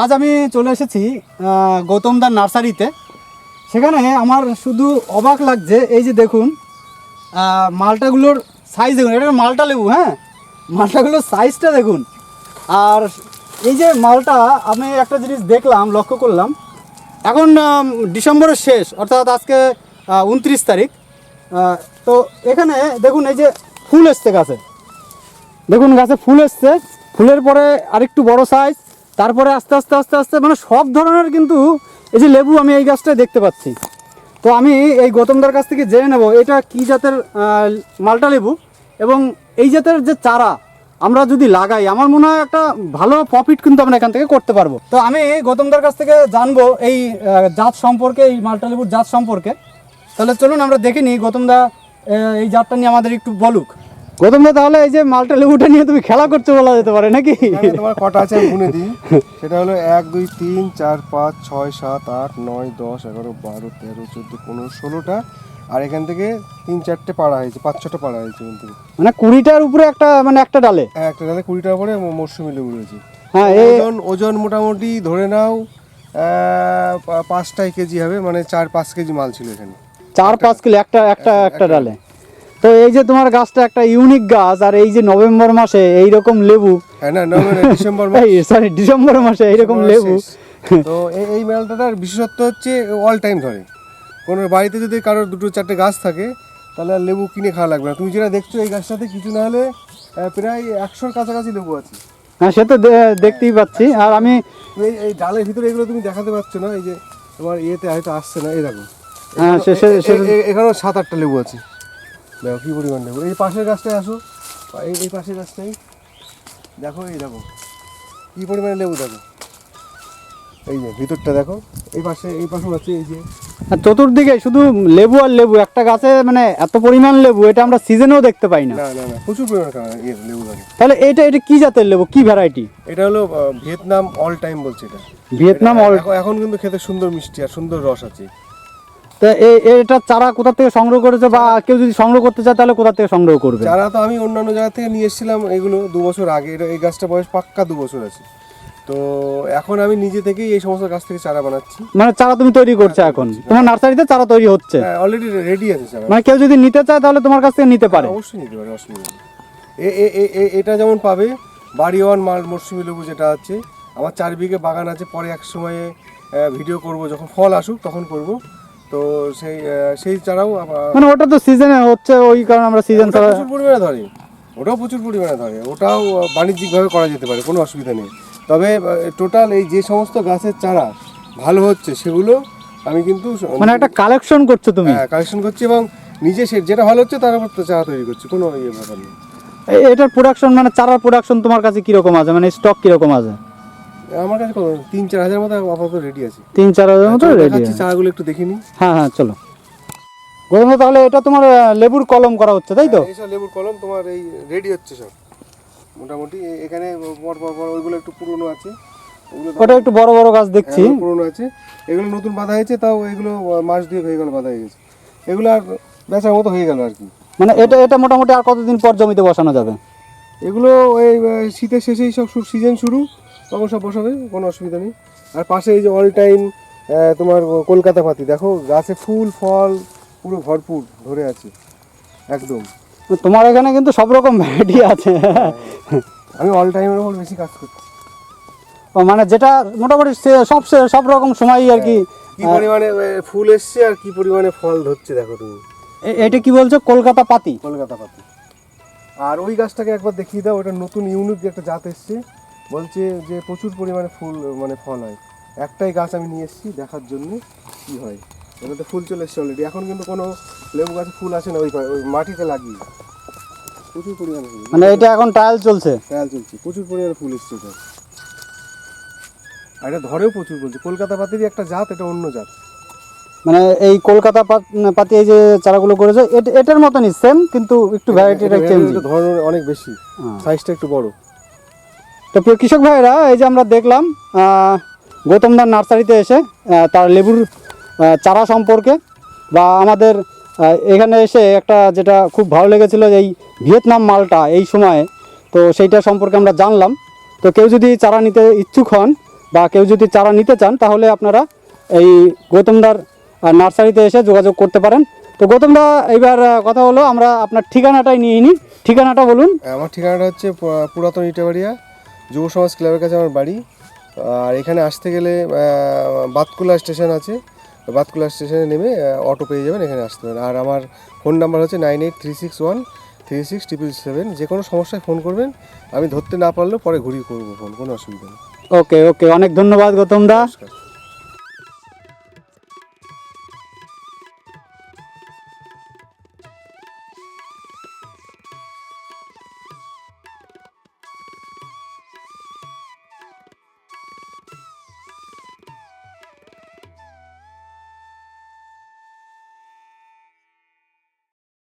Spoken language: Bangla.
আজ আমি চলে এসেছি গৌতমদার নার্সারিতে। সেখানে আমার শুধু অবাক লাগছে, এই যে দেখুন মালটাগুলোর সাইজ দেখুন, এটা মালটা লেবু হ্যাঁ? মালটাগুলোর সাইজটা দেখুন। আর এই যে মালটা, আমি একটা জিনিস দেখলাম, লক্ষ্য করলাম। এখন ডিসেম্বরের শেষ, অর্থাৎ আজকে উনত্রিশ তারিখ। তো এখানে দেখুন, এই যে ফুল এসছে গাছে। দেখুন গাছে ফুল এসছে, ফুলের পরে আরেকটু বড় সাইজ তারপরে আস্তে আস্তে আস্তে আস্তে মানে সব ধরনের কিন্তু এই যে লেবু আমি এই গাছটায় দেখতে পাচ্ছি। তো আমি এই গৌতমদার কাছ থেকে জেনে নেব এটা কি জাতের মালটা লেবু এবং এই জাতের যে চারা আমরা যদি লাগাই, আমার মনে হয় একটা ভালো প্রফিট কিন্তু আমরা এখান থেকে করতে পারব। তো আমি গৌতমদার কাছ থেকে জানব এই জাত সম্পর্কে, এই মালটা লেবুর জাত সম্পর্কে। তাহলে চলুন আমরা দেখে নিই গৌতমদা এই জাতটা নিয়ে আমাদের একটু বলুক। গৌতমদা তাহলে এই যে মালটা লেবুটা নিয়ে তুমি খেলা করছ বলা যেতে পারে নাকি? তোমার কটা আছে আমি গুনে দিই। সেটা হলো এক দুই তিন চার পাঁচ ছয় সাত আট নয় দশ এগারো বারো তেরো চোদ্দ পনেরো ষোলোটা। আর এখান থেকে তিন চারটে পাড়া হয়েছে পাঁচ ছটা পাড়া হয়েছে এখান থেকে। মানে কুড়িটার উপরে একটা মানে একটা ডালে? হ্যাঁ, একটা ডালে কুড়িটার উপরে মরশুমি লেবু রয়েছে। হ্যাঁ ওজন ওজন মোটামুটি ধরে নাও পাঁচটাই কেজি হবে মানে চার পাঁচ কেজি মাল ছিল এখানে। চার পাঁচ কিলো একটা একটা একটা ডালে? তো এই যে তোমার গাছটা একটা ইউনিক গাছ আর এই যে নভেম্বর মাসে এই রকম লেবু। হ্যাঁ ডিসেম্বর মাস। সরি ডিসেম্বর মাসে এইরকম লেবু। তো এই মেলটাটার বিশেষত্ব হচ্ছে অল টাইম ধরে। কোনো বাড়িতে যদি কারোর দুটো চারটে গাছ থাকে তাহলে আর লেবু কিনে খাওয়া লাগবে না। তুমি যেটা দেখছ এই গাছটাতে কিছু না হলে প্রায় একশোর কাছাকাছি লেবু আছে। হ্যাঁ সে তো দেখতেই পাচ্ছি। আর আমি এই- এই ডালের ভিতরে এগুলো তুমি দেখাতে পারছ না এই যে তোমার ইয়েতে হয়তো আসছে না এই দেখো। হ্যাঁ, এখানেও সাত আটটা লেবু আছে। দেখো কি পরিমাণ লেবু এই পাশের গাছটায় আসো। এই এই পাশের গাছটাই দেখো এই দেখো। কি পরিমাণে লেবু দেখো। এই যে ভিতরটা দেখো। এই পাশে এই পাশে আছে এই যে। আর চতুর্দিকে শুধু লেবু আর লেবু একটা গাছে মানে এত পরিমাণ লেবু এটা আমরা সিজনেও দেখতে পাই না। না না না প্রচুর পরিমাণে লেবু থাকে তাহলে এটা এটা কি জাতের লেবু? কি ভ্যারাইটি এটা হলো ভিয়েতনাম অল টাইম বলছে এটা। ভিয়েতনাম অল এখন কিন্তু খেতে সুন্দর মিষ্টি আর সুন্দর রস আছে। তা এ- এটা চারা কোথা থেকে সংগ্রহ করেছে বা কেউ যদি সংগ্রহ করতে চায় তাহলে কোথা থেকে সংগ্রহ করবে? চারা তো আমি অন্যান্য জায়গা থেকে নিয়ে এসেছিলাম এগুলো দু বছর আগে। এই গাছটা বয়স পাক্কা দু বছর আছে। তো এখন আমি নিজে থেকেই এই সমস্ত গাছ থেকে চারা বানাচ্ছি। মানে চারা তুমি তৈরি করছ এখন? তোমার নার্সারিতে চারা তৈরি হচ্ছে? হ্যাঁ অলরেডি রেডি আছে চারা। মানে কেউ যদি নিতে চায় তাহলে তোমার কাছ থেকে নিতে পারে। অবশ্যই নিতে পারে অসুবিধা এটা যেমন পাবে বাড়ি ওয়ান মাল মরসুমি লেবু যেটা আছে আমার চার বিঘে বাগান আছে পরে এক সময়ে ভিডিও করব যখন ফল আসুক তখন করব। তো সেই সেই আবার- মানে ওটা তো সিজনে হচ্ছে ওই কারণে আমরা সিজন ওটা প্রচুর পরিমাণে ধরে। ওটাও প্রচুর পরিমাণে ধরে। ওটাও বাণিজ্যিকভাবে করা যেতে পারে কোনো অসুবিধা নেই। তবে টোটাল এই যে সমস্ত গাছের চারা ভালো হচ্ছে সেগুলো আমি কিন্তু মানে একটা কালেকশন করছ তুমি? হ্যাঁ কালেকশন করছি এবং নিজে সে যেটা ভালো হচ্ছে তার উপর চারা তৈরি করছি কোনো ইয়ে ব্যাপার নেই। এটার প্রোডাকশন মানে চারার প্রোডাকশন তোমার কাছে কীরকম আছে? মানে স্টক কীরকম আছে? আমার কাছে কত? তিন চার হাজার মতো আপাতত রেডি আছে। তিন চার হাজার মতো রেডি দেখাচ্ছি চারাগুলো একটু দেখে নিই। হ্যাঁ হ্যাঁ চলো। প্রথমে তাহলে এটা তোমার লেবুর কলম করা হচ্ছে তাই তো? এইসব লেবুর কলম তোমার এই রেডি হচ্ছে সব। মোটামুটি এখানে বড় বড় বড় ওইগুলো একটু পুরনো আছে। ওটা একটু বড় বড় গাছ দেখছি। হ্যাঁ, পুরনো আছে। এগুলো নতুন বাঁধা হয়েছে তাও এগুলো মাস দুয়েক হয়ে গেল বাঁধা হয়ে গেছে। এগুলো আর বেচার মতো হয়ে গেল আর কি। মানে এটা এটা মোটামুটি আর কতদিন পর জমিতে বসানো যাবে? এগুলো এই শীতের শেষেই সব সিজন শুরু। তখন সব বসাবে কোনো অসুবিধা নেই। আর পাশে এই যে অল টাইম তোমার কলকাতা পাতি দেখো গাছে ফুল ফল পুরো ভরপুর ধরে আছে একদম। তোমার এখানে কিন্তু সব রকম ভ্যারাইটি আছে। আমি অল টাইমের উপর বেশি কাজ করছি। মানে যেটা মোটামুটি সব সব রকম সময়ই আর কি কি পরিমাণে ফুল এসছে আর কি পরিমাণে ফল ধরছে দেখো তুমি। এটা কি বলছো? কলকাতা পাতি? কলকাতা পাতি। আর ওই গাছটাকে একবার দেখিয়ে দাও ওটা নতুন ইউনিক একটা জাত এসছে। বলছে যে প্রচুর পরিমাণে ফুল মানে ফল হয়। একটাই গাছ আমি নিয়ে এসেছি দেখার জন্য কি হয়। ওটাতে ফুল চলে এসছে অলরেডি এখন কিন্তু কোনো লেবু গাছে ফুল আসে না ওই ওই মাটিতে লাগিয়ে। প্রচুর পরিমাণে ফুল। মানে এটা এখন ট্রায়াল চলছে? ট্রায়াল চলছে। প্রচুর পরিমাণে ফুল এসছে এটা। আর এটা ধরেও প্রচুর বলছে। কলকাতা পাতিরই একটা জাত এটা অন্য জাত। মানে এই কলকাতা পাতি এই যে চারাগুলো করেছে এটার মতনই সেম কিন্তু একটু ভ্যারাইটিটা চেঞ্জ ধরন অনেক বেশি। সাইজটা একটু বড়। তো প্রিয় কৃষক ভাইরা এই যে আমরা দেখলাম গৌতমদার নার্সারিতে এসে তার লেবুর চারা সম্পর্কে বা আমাদের এখানে এসে একটা যেটা খুব ভালো লেগেছিল এই ভিয়েতনাম মালটা এই সময়ে তো সেইটা সম্পর্কে আমরা জানলাম। তো কেউ যদি চারা নিতে ইচ্ছুক হন বা কেউ যদি চারা নিতে চান তাহলে আপনারা এই গৌতমদার নার্সারিতে এসে যোগাযোগ করতে পারেন। তো গৌতমদা আহ, কথা হলো আমরা আপনার ঠিকানাটাই নিয়ে নিই। ঠিকানাটা বলুন। আমার ঠিকানাটা হচ্ছে পুরাতন ইটাবাড়িয়া যুব সমাজ ক্লাবের কাছে আমার বাড়ি। আর এখানে আসতে গেলে বাতকুলা স্টেশন আছে। বাতকুলা স্টেশনে নেমে অটো পেয়ে যাবেন এখানে আসতে পারেন। আর আমার ফোন নাম্বার হচ্ছে nine eight three six one three six triple seven যে কোনো সমস্যায় ফোন করবেন আমি ধরতে না পারলেও পরে ঘুরিয়ে করব ফোন কোনো অসুবিধা নেই। ওকে ওকে অনেক ধন্যবাদ গৌতমদা নমস্কার।